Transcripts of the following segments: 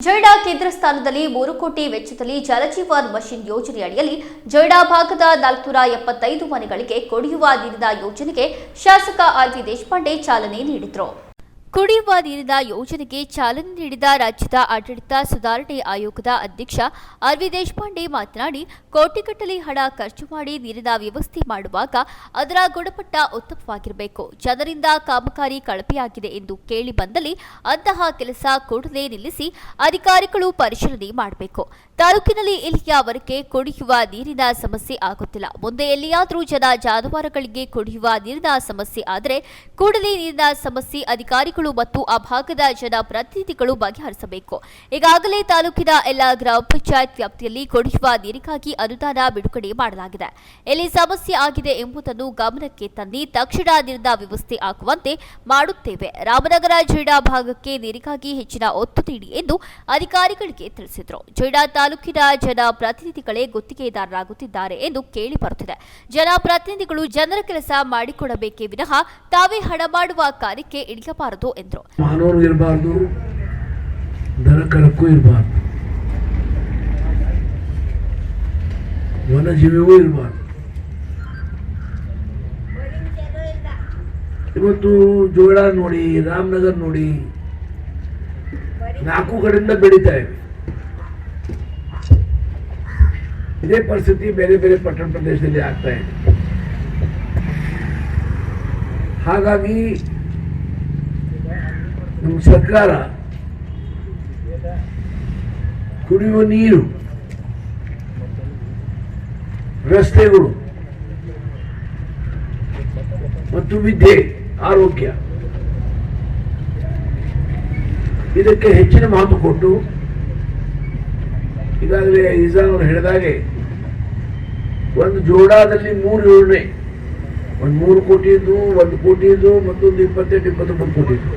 ಜೊಯ್ಡಾ ಕೇಂದ್ರ ಸ್ಥಾನದಲ್ಲಿ ಮೂರು ಕೋಟಿ ವೆಚ್ಚದಲ್ಲಿ ಜಲಜೀವನ್ ಮಷಿನ್ ಯೋಜನೆ ಅಡಿಯಲ್ಲಿ ಜೊಯ್ಡಾ ಭಾಗದ ನಾಲ್ಕುನೂರ ಎಪ್ಪತ್ತೈದು ಮನೆಗಳಿಗೆ ಕುಡಿಯುವ ನೀರಿನ ಯೋಜನೆಗೆ ಶಾಸಕ ಆರ್ ವಿ ದೇಶಪಾಂಡೆ ಚಾಲನೆ ನೀಡಿದರು. ಕುಡಿಯುವ ನೀರಿನ ಯೋಜನೆಗೆ ಚಾಲನೆ ನೀಡಿದ ರಾಜ್ಯದ ಆಡಳಿತ ಸುಧಾರಣೆ ಆಯೋಗದ ಅಧ್ಯಕ್ಷ ಆರ್ ವಿ ದೇಶಪಾಂಡೆ ಮಾತನಾಡಿ, ಕೋಟಿಗಟ್ಟಲೆ ಹಣ ಖರ್ಚು ಮಾಡಿ ನೀರಿನ ವ್ಯವಸ್ಥೆ ಮಾಡುವಾಗ ಅದರ ಗುಣಮಟ್ಟ ಉತ್ತಮವಾಗಿರಬೇಕು. ಜನರಿಂದ ಕಾಮಗಾರಿ ಕಳಪೆಯಾಗಿದೆ ಎಂದು ಕೇಳಿ ಬಂದಲ್ಲಿ ಅಂತಹ ಕೆಲಸ ಕೂಡಲೇ ನಿಲ್ಲಿಸಿ ಅಧಿಕಾರಿಗಳು ಪರಿಶೀಲನೆ ಮಾಡಬೇಕು. ತಾಲೂಕಿನಲ್ಲಿ ಇಲ್ಲಿಯವರೆಗೆ ಕುಡಿಯುವ ನೀರಿನ ಸಮಸ್ಯೆ ಆಗುತ್ತಿಲ್ಲ. ಮುಂದೆ ಎಲ್ಲಿಯಾದರೂ ಜನ ಜಾನುವಾರುಗಳಿಗೆ ಕುಡಿಯುವ ನೀರಿನ ಸಮಸ್ಯೆ ಆದರೆ ಕೂಡಲೇ ನೀರಿನ ಸಮಸ್ಯೆ ಅಧಿಕಾರಿಗಳು ಮತ್ತು ಆ ಭಾಗದ ಜನ ಪ್ರತಿನಿಧಿಗಳು ಬಗೆಹರಿಸಬೇಕು. ಈಗಾಗಲೇ ತಾಲೂಕಿನ ಎಲ್ಲ ಗ್ರಾಮ ಪಂಚಾಯತ್ ವ್ಯಾಪ್ತಿಯಲ್ಲಿ ಕುಡಿಯುವ ನೀರಿಗಾಗಿ ಅನುದಾನ ಬಿಡುಗಡೆ ಮಾಡಲಾಗಿದೆ. ಎಲ್ಲಿ ಸಮಸ್ಯೆ ಆಗಿದೆ ಎಂಬುದನ್ನು ಗಮನಕ್ಕೆ ತಂದು ತಕ್ಷಣ ನೀರಿನ ವ್ಯವಸ್ಥೆ ಹಾಕುವಂತೆ ಮಾಡುತ್ತೇವೆ. ರಾಮನಗರ ಜೈಡಾ ಭಾಗಕ್ಕೆ ನೀರಿಗಾಗಿ ಹೆಚ್ಚಿನ ಒತ್ತು ನೀಡಿ ಎಂದು ಅಧಿಕಾರಿಗಳಿಗೆ ತಿಳಿಸಿದರು. ಜೈಡಾ ತಾಲೂಕಿನ ಜನ ಪ್ರತಿನಿಧಿಗಳೇ ಗುತ್ತಿಗೆದಾರರಾಗುತ್ತಿದ್ದಾರೆ ಎಂದು ಕೇಳಿ ಬರುತ್ತಿದೆ. ಜನಪ್ರತಿನಿಧಿಗಳು ಜನರ ಕೆಲಸ ಮಾಡಿಕೊಡಬೇಕೇ ವಿನಃ ತಾವೇ ಹಣ ಮಾಡುವ ಕಾರ್ಯಕ್ಕೆ ಇಳಿಯಬಾರದು ಎಂದರು. ಮಾನವನಿಗೂ ಇರಬಾರ್ದು ದನಕರಕ್ಕೂ ಇರಬಾರ್ದು. ವನಜೀವಿಗೂ ಇರಬಾರ್ದು. ಇವತ್ತು ಜೋಳ ನೋಡಿ, ರಾಮನಗರ್ ನೋಡಿ, ನಾಲ್ಕು ಕಡೆಯಿಂದ ಬೆಳೀತಾ ಇವೆ ಇದೇ ಪರಿಸ್ಥಿತಿ ಬೇರೆ ಬೇರೆ ಪಟ್ಟಣ ಪ್ರದೇಶದಲ್ಲಿ ಆಗ್ತಾ ಇದೆ. ಹಾಗಾಗಿ ನಮ್ಮ ಸರ್ಕಾರ ಕುಡಿಯುವ ನೀರು, ರಸ್ತೆಗಳು ಮತ್ತು ವಿದ್ಯೆ, ಆರೋಗ್ಯ ಇದಕ್ಕೆ ಹೆಚ್ಚಿನ ಮಹತ್ವ ಕೊಟ್ಟು ಈಗಾಗಲೇ ಇಜಾನ್ ಅವರು ಹೇಳಿದಾಗೆ ಒಂದು ಜೋಡಾದಲ್ಲಿ ಮೂರು ಯೋಜನೆ ಒಂದು ಮೂರು ಕೋಟಿದು ಒಂದು ಕೋಟಿದು ಮತ್ತೊಂದು ಇಪ್ಪತ್ತೆಂಟು, ಇಪ್ಪತ್ತೊಂಬತ್ತು ಕೋಟಿದು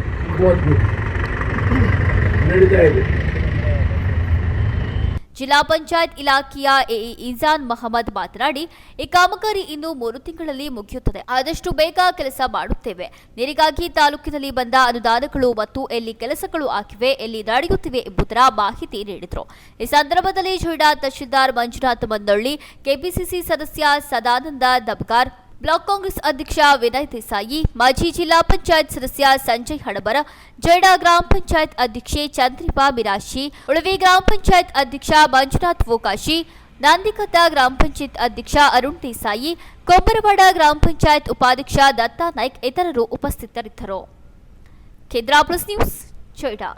ಜಿಲ್ಲಾ ಪಂಚಾಯತ್ ಇಲಾಖೆಯ ಎಇ ಇಜಾನ್ ಮಹಮ್ಮದ್ ಮಾತನಾಡಿ ಈ ಕಾಮಗಾರಿ ಇನ್ನು ಮೂರು ತಿಂಗಳಲ್ಲಿ ಮುಗಿಯುತ್ತದೆ. ಆದಷ್ಟು ಬೇಗ ಕೆಲಸ ಮಾಡುತ್ತೇವೆ. ನೀರಿಗಾಗಿ ತಾಲೂಕಿನಲ್ಲಿ ಬಂದ ಅನುದಾನಗಳು ಮತ್ತು ಎಲ್ಲಿ ಕೆಲಸಗಳು ಆಗಿವೆ, ಎಲ್ಲಿ ನಡೆಯುತ್ತಿವೆ ಎಂಬುದರ ಮಾಹಿತಿ ನೀಡಿದರು. ಈ ಸಂದರ್ಭದಲ್ಲಿ ಜೊಯ್ಡಾ ತಹಶೀಲ್ದಾರ್ ಮಂಜುನಾಥ್ ಮಂದೊಳ್ಳಿ ಕೆಪಿಸಿಸಿ ಸದಸ್ಯ ಸದಾನಂದ ದಬ್ಗಾರ್ ಬ್ಲಾಕ್ ಕಾಂಗ್ರೆಸ್ ಅಧ್ಯಕ್ಷ ವಿನಯ್ ದೇಸಾಯಿ, ಮಾಜಿ ಜಿಲ್ಲಾ ಪಂಚಾಯತ್ ಸದಸ್ಯ ಸಂಜಯ್ ಹಡಬರ ಜೈಡಾ ಗ್ರಾಮ ಪಂಚಾಯತ್ ಅಧ್ಯಕ್ಷೆ ಚಂದ್ರಿಪಾ ಮಿರಾಶಿ, ಉಳವಿ ಗ್ರಾಮ ಪಂಚಾಯತ್ ಅಧ್ಯಕ್ಷ ಮಂಜುನಾಥ್ ವೋಕಾಶಿ ನಾಂದಿಕತ ಗ್ರಾಮ ಪಂಚಾಯತ್ ಅಧ್ಯಕ್ಷ ಅರುಣ್ ದೇಸಾಯಿ, ಕೊಬ್ಬರವಾಡ ಗ್ರಾಮ ಪಂಚಾಯತ್ ಉಪಾಧ್ಯಕ್ಷ ದತ್ತಾ ನಾಯ್ಕ್ ಇತರರು ಉಪಸ್ಥಿತರಿದ್ದರು. ಕೇಂದ್ರ ಪ್ಲಸ್ ನ್ಯೂಸ್, ಜೈಡಾ.